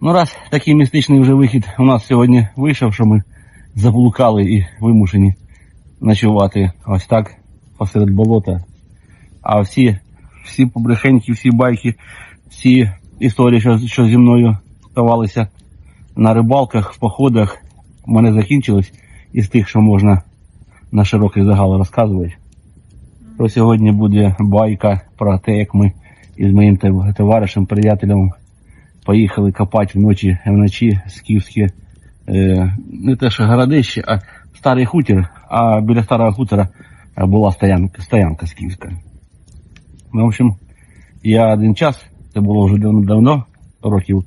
Ну, раз такий містичний вже вихід у нас сьогодні вийшов, що ми заблукали і вимушені ночувати ось так посеред болота. А всі, всі побрехеньки, всі байки, всі історії, що, що зі мною ставалися на рибалках, в походах, у мене закінчились із тих, що можна на широкий загал розказувати. То сьогодні буде байка про те, як ми із моїм товаришем, приятелем поїхали копати вночі, вночі скіфське, е, не те, що городище, а старий хутір, а біля старого хутора була стоянка, стоянка скіфська. Ну, в общем, я один час, це було вже давно років,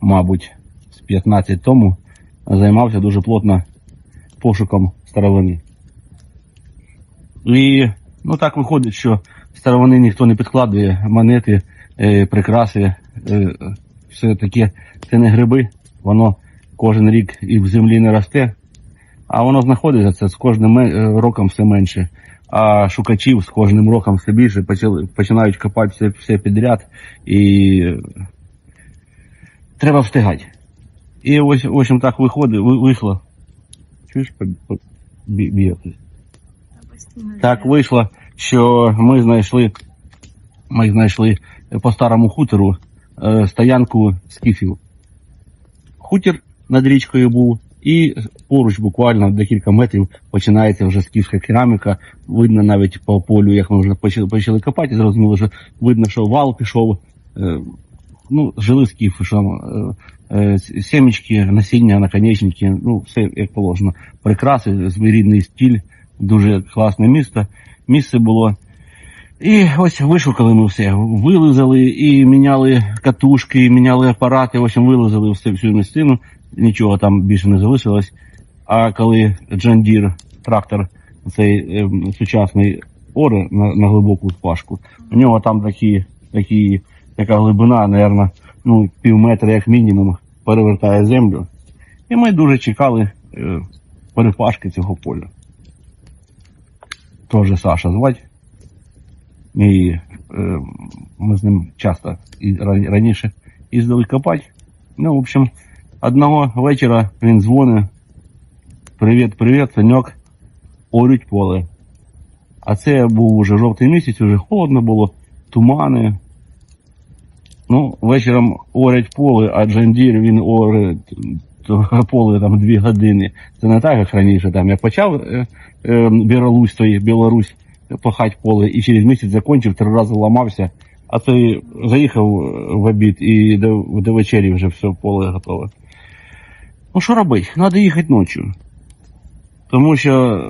мабуть, з 15 тому, займався дуже плотно пошуком старовини. І ну так виходить, що старовини ніхто не підкладує, монети, е, прикраси, е, все таке, це не гриби, воно кожен рік і в землі не росте, а воно знаходиться це з кожним е, роком все менше. А шукачів з кожним роком все більше починають копати все, все підряд і е, треба встигати. І ось, в общем, так виходить, ви- вийшло. Чуєш, по- по- бі- б'є хтось? Так вийшло, що ми знайшли, ми знайшли по старому хутору е, стоянку скіфів. Хутір над річкою був, і поруч буквально декілька метрів починається вже скіфська кераміка. Видно навіть по полю, як ми вже почали, почали копати, зрозуміло, що видно, що вал пішов. Е, ну, жили скіфи, що е, е, сімечки, насіння, наконечники, ну, все як положено. Прикраси, своєрідний стіль, дуже класне місто. Місце було. І ось вишукали ми все, вилизали і міняли катушки, і міняли апарати, ось вилизали все, всю місцину, нічого там більше не залишилось. А коли Deere, трактор, цей е, сучасний оре на, на глибоку спашку, у нього там такі, такі, така глибина, напевно, ну, пів метра як мінімум, перевертає землю. І ми дуже чекали е, перепашки цього поля. Теж Саша звать. І е, ми з ним часто і ра- раніше їздили копати. Ну, в общем, одного вечора він дзвонить. Привіт, привіт, Саньок. Орють поле. А це був уже жовтий місяць, вже холодно було, тумани. Ну, вечором орять поле, а Джандір він оре то поле там дві години. Це не так, як раніше. Там я почав е, е, Білорусь, Білорусь пахать поле і через місяць закінчив, три рази ламався. А цей заїхав в обід і до, до вечері вже все поле готове. Ну що робити? Треба їхати ночі. Тому що е,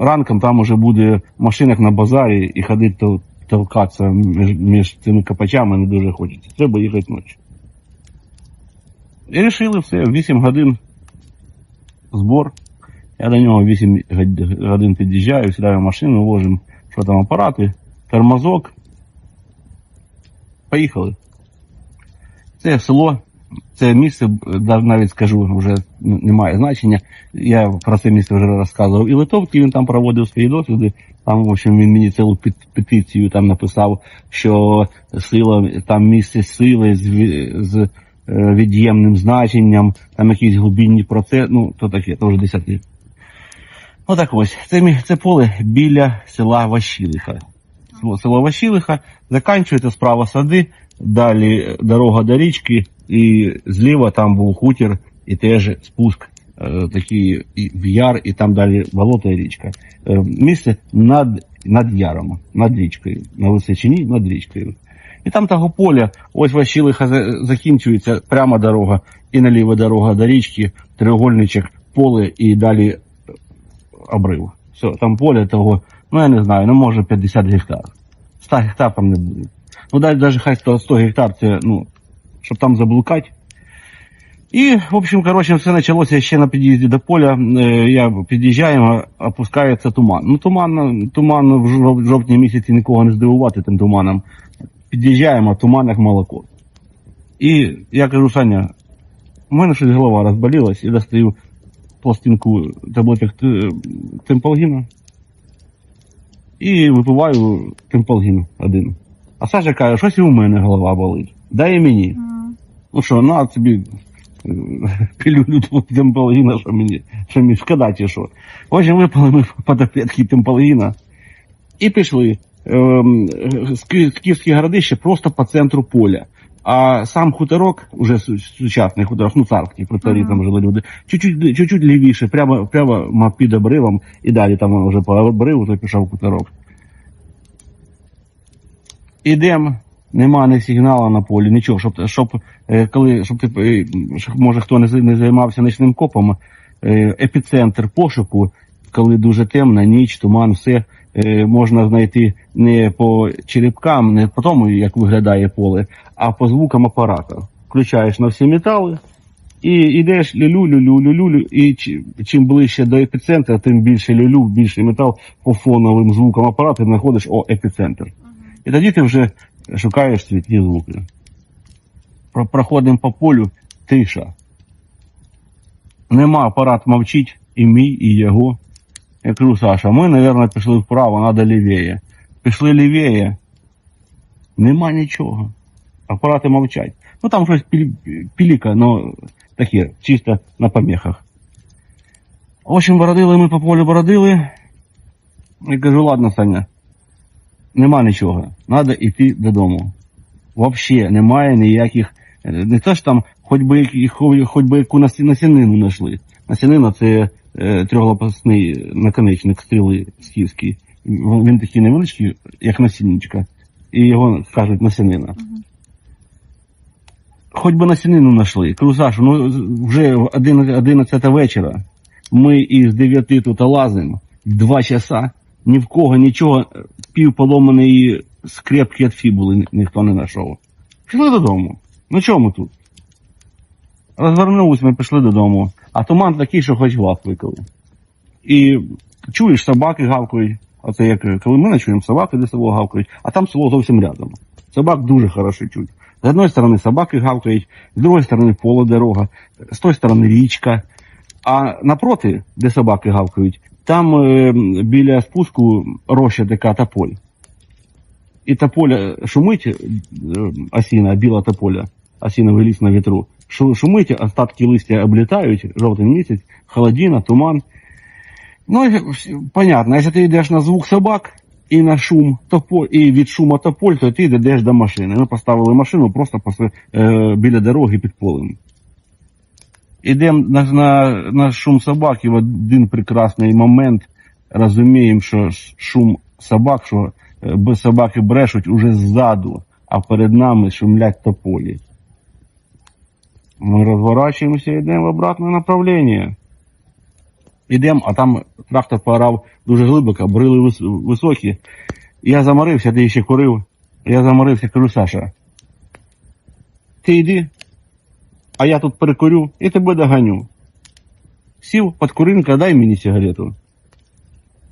ранком там уже буде в машинах на базарі і ходити тол- толкатися між, між цими копачами не дуже хочеться. Треба їхати ночі. І рішили все, 8 годин збор. Я до нього 8 годин під'їжджаю, сідаю в машину, ложимо, що там апарати, тормозок. Поїхали. Це село, це місце, навіть скажу, вже немає значення. Я про це місце вже розказував і Литовки, він там проводив свої досліди. Там, в общем, він мені цілу пет- петицію там написав, що сила, там місце сили з, з е, від'ємним значенням, там якісь глибинні процеси, ну, то таке, то вже десятки. Отак ось, це, це поле біля села Ващилиха. Село, Ващилиха, заканчується справа сади, далі дорога до річки, і зліва там був хутір, і теж спуск е, такий в яр, і там далі болото і річка. Е, місце над, над яром, над річкою, на височині над річкою. І там того поля, ось Ващилиха закінчується пряма дорога, і наліво дорога до річки, треугольничок, поле і далі е, обрив. Все, там поле того, ну я не знаю, ну може 50 гектар. 100 гектар там не буде. Ну навіть даже хай 100, 100 гектар, це, ну, щоб там заблукати. І, в общем, короче, все почалося ще на під'їзді до поля. Е, Я під'їжджаємо, опускається туман. Ну, туман, туман в жовтні місяці нікого не здивувати тим туманом. Під'їжджаємо, туман як молоко. І я кажу, Саня, у мене щось голова розболілась і достаю пластинку таблеток темполгіна і випиваю темполгін один. А Саша каже, щось і у мене голова болить. Дай і мені. Ну що, на тобі е, пілюлю тут темпалгіна, що мені, що мені шкода чи що. В общем, випали ми по таблетки темпалгіна і пішли. Ем, Ски- Скіфське городище просто по центру поля. А сам хуторок, уже сучасний хуторок, ну царський, при царі там жили люди, чуть-чуть, чуть-чуть лівіше, прямо, прямо під обривом, і далі там вже по обриву, то пішов хуторок. Ідемо, нема ні сигналу на полі, нічого, щоб, щоб е, коли, щоб ти, е, може хто не, не займався нічним копом, е, епіцентр пошуку, коли дуже темна, ніч, туман, все можна знайти не по черепкам, не по тому, як виглядає поле, а по звукам апарата. Включаєш на всі метали і йдеш люлю, люлю, люлю, люлю, і чим ближче до епіцентра, тим більше люлю, більше метал по фоновим звукам апарату знаходиш о епіцентр. І тоді ти вже шукаєш світлі звуки. Проходимо по полю, тиша. Нема апарат мовчить, і мій, і його. Я кажу, Саша, ми, мабуть, пішли вправо, треба лівіє. Пішли лівіє, нема нічого. Апарати мовчать. Ну там щось піліка, ну таке, чисто на помехах. В общем, бородили ми по полю бородили. Я кажу, ладно, Саня, нема нічого. Треба йти додому. Взагалі немає ніяких. Не те ж там, хоч би, хоч би яку насінину знайшли. Насінина це е, трьохлопасний наконечник стріли скіфський. Він такий невеличкий, як насінничка. І його кажуть насінина. Хоч би насінину знайшли. Кажу, Сашу, ну вже 11 вечора. Ми із 9 тут лазимо, два часа, ні в кого нічого, пів поломаної скрепки від фібули ніхто не знайшов. Пішли додому. Ну чому тут? Розвернулись, ми пішли додому. А туман такий, що хоч глаз виколи. І чуєш, собаки гавкають. Оце як коли ми ночуємо, собаки де село гавкають, а там село зовсім рядом. Собак дуже хорошо чуть. З одної сторони собаки гавкають, з другої сторони поле дорога, з тої сторони річка. А напроти, де собаки гавкають, там е, біля спуску роща така тополь. І тополя шумить, е, осіна, біла тополя, осіновий ліс на вітру. Шу- Шумить, остатки листя облітають, жовтий місяць, холодина, туман. Ну, понятно, якщо ти йдеш на звук собак і на шум тополь, і від шума тополь, то ти йдеш до машини. Ми поставили машину просто посеред, е, біля дороги під полем. Ідемо на, на, на шум собак, і в один прекрасний момент розуміємо, що шум собак, що е, собаки брешуть уже ззаду, а перед нами шумлять тополі. Ми розворачуємося і йдемо в обратне направлення. Ідемо, а там трактор поорав дуже глибоко, брили високі. Я заморився, ти ще курив. Я заморився, кажу, Саша. Ти йди, а я тут перекурю і тебе доганю. Сів, подкурив, каже, дай мені сигарету.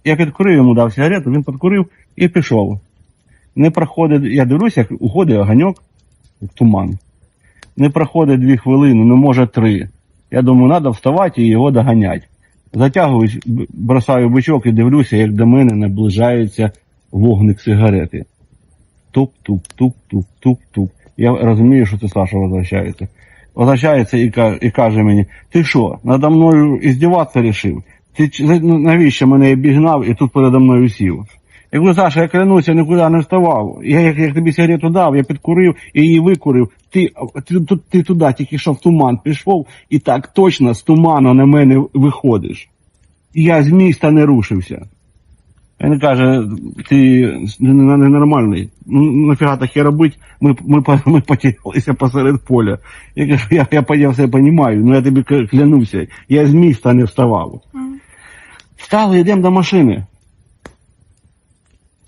Я підкурив йому дав сигарету, він підкурив і пішов. Не проходить, я дивлюся, як уходить оганьок в туман. Не проходить дві хвилини, ну може три. Я думаю, треба вставати і його доганяти. Затягую, бросаю бичок і дивлюся, як до мене наближається вогник сигарети. Туп-туп-туп-туп-туп-туп. Я розумію, що це Саша возвращається. Возвращається і, і каже мені: ти що, надо мною іздіватися рішив? Ти навіщо мене обігнав і тут передо мною сів? Я кажу, Саша, я клянуся, нікуди не вставав. Я як, як тобі сигарету дав, я підкурив і її викурив. Ти, ти, ти, ти туди тільки що в туман пішов, і так точно з туману на мене виходиш. І я з міста не рушився. Він каже, ти не- ненормальний. Ну, нафіга таке робить? Ми, ми, ми потерялися посеред поля. Я кажу, я, я, я все розумію, ну я тобі клянуся, я з міста не вставав. Встали, йдемо до машини.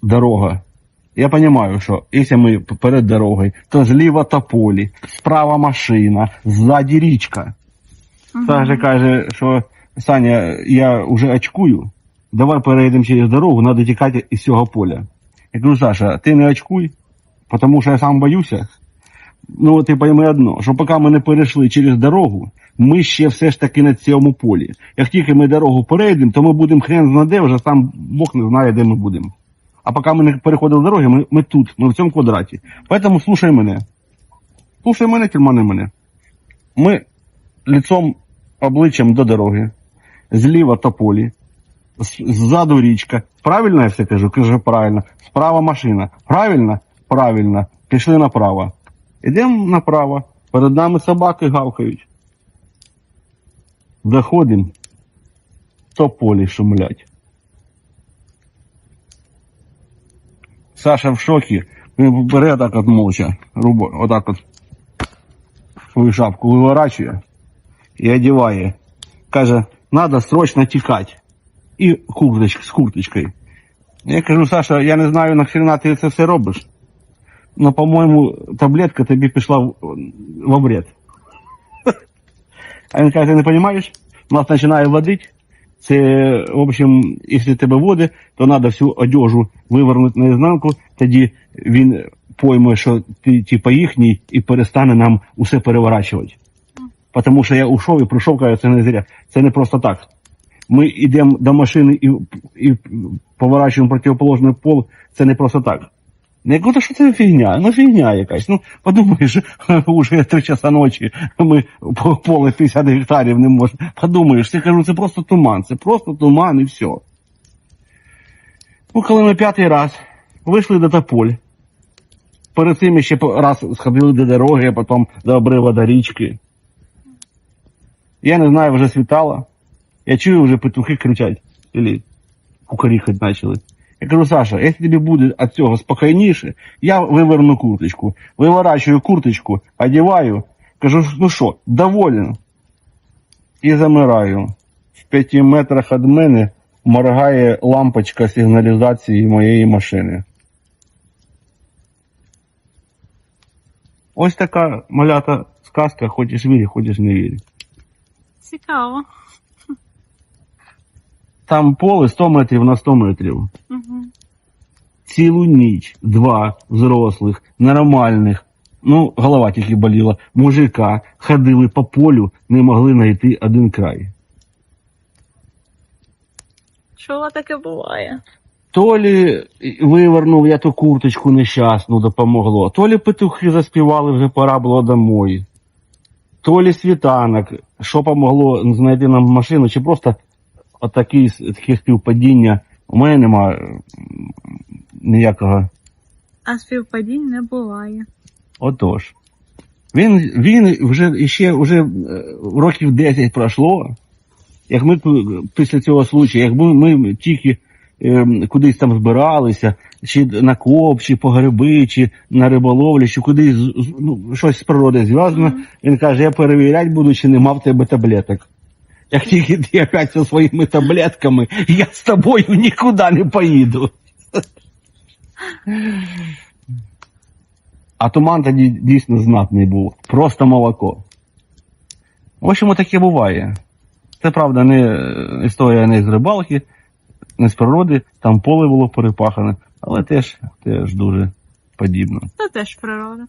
Дорога. Я розумію, що якщо ми перед дорогою, то зліва тополі, справа машина, ззаді річка. Саша каже, що Саня, я вже очкую, давай перейдемо через дорогу, треба тікати із цього поля. Я кажу, Саша, ти не очкуй, тому що я сам боюся. Ну, ти пойми одно, що поки ми не перейшли через дорогу, ми ще все ж таки на цьому полі. Як тільки ми дорогу перейдемо, то ми будемо хрен знаде, вже сам Бог не знає, де ми будемо. А поки ми не переходили дороги, ми, ми тут, ми в цьому квадраті. Поэтому слушай мене. Слушай мене, тюрмани мене. Ми лицом обличчям до дороги, зліва тополі, ззаду річка. Правильно я все кажу? Кажу правильно. Справа машина. Правильно? Правильно. Пішли направо. Ідемо направо. Перед нами собаки гавкають. Доходимо. Тополі шумлять. Саша в шокі. Він бере так от молча, рубо, отак от свою шапку виворачує і одягає. Каже, надо срочно тікати. І курточ, з курточкою. Я кажу, Саша, я не знаю, нахрена ти це все робиш. Ну, по-моєму, таблетка тобі пішла в, в обред. А він каже, ти не розумієш? Нас починає водити. Це, в общем, якщо тебе водить, то треба всю одежу вивернути наізнанку, тоді він пойме, що ти типа їхній, і перестане нам усе переворачувати. Тому що я ушов і прийшов, каже, це не зря. Це не просто так. Ми йдемо до машини і, і поворачуємо противоположний пол, це не просто так. Не кажу, що це фігня, ну фігня якась. Ну, подумаєш, уже три часа ночі ми по поле 50 гектарів не можемо. Подумаєш, я кажу, це просто туман, це просто туман і все. Ну, коли ми п'ятий раз вийшли до тополь, перед цим ще раз сходили до дороги, а потім до обрива до річки. Я не знаю, вже світало. Я чую, вже петухи кричать. Или кукаріхать почали. Я кажу, Саша, якщо тобі буде від цього спокійніше, я виверну курточку, виворачую курточку, одіваю, кажу, ну що, доволен. І замираю. В п'яти метрах від мене моргає лампочка сигналізації моєї машини. Ось така малята сказка, хочеш вірі, хочеш не вірі. Цікаво. Там поле 100 метрів на 100 метрів. Угу. Цілу ніч два взрослих, нормальних, ну, голова тільки боліла, мужика ходили по полю, не могли знайти один край. Чого таке буває? То лі вивернув я ту курточку нещасну, допомогло, то лі петухи заспівали, вже пора було домой. То лі світанок, що помогло знайти нам машину, чи просто отакі, такі співпадіння. У мене нема ніякого А співпадінь не буває. Отож. Він, він вже ще вже е, років 10 пройшло. Як ми після цього случаю, як ми, тільки е, кудись там збиралися, чи на коп, чи по гриби, чи на риболовлі, чи кудись ну, щось з природи зв'язано, він каже, я перевіряти буду, чи нема в тебе таблеток. Як тільки ти опять зі своїми таблетками, я з тобою нікуди не поїду. А туман тоді дійсно знатний був. Просто молоко. В общем, таке буває. Це правда не е, історія не з рибалки, не з природи, там поле було перепахане, але теж, теж дуже подібно. Це теж природа.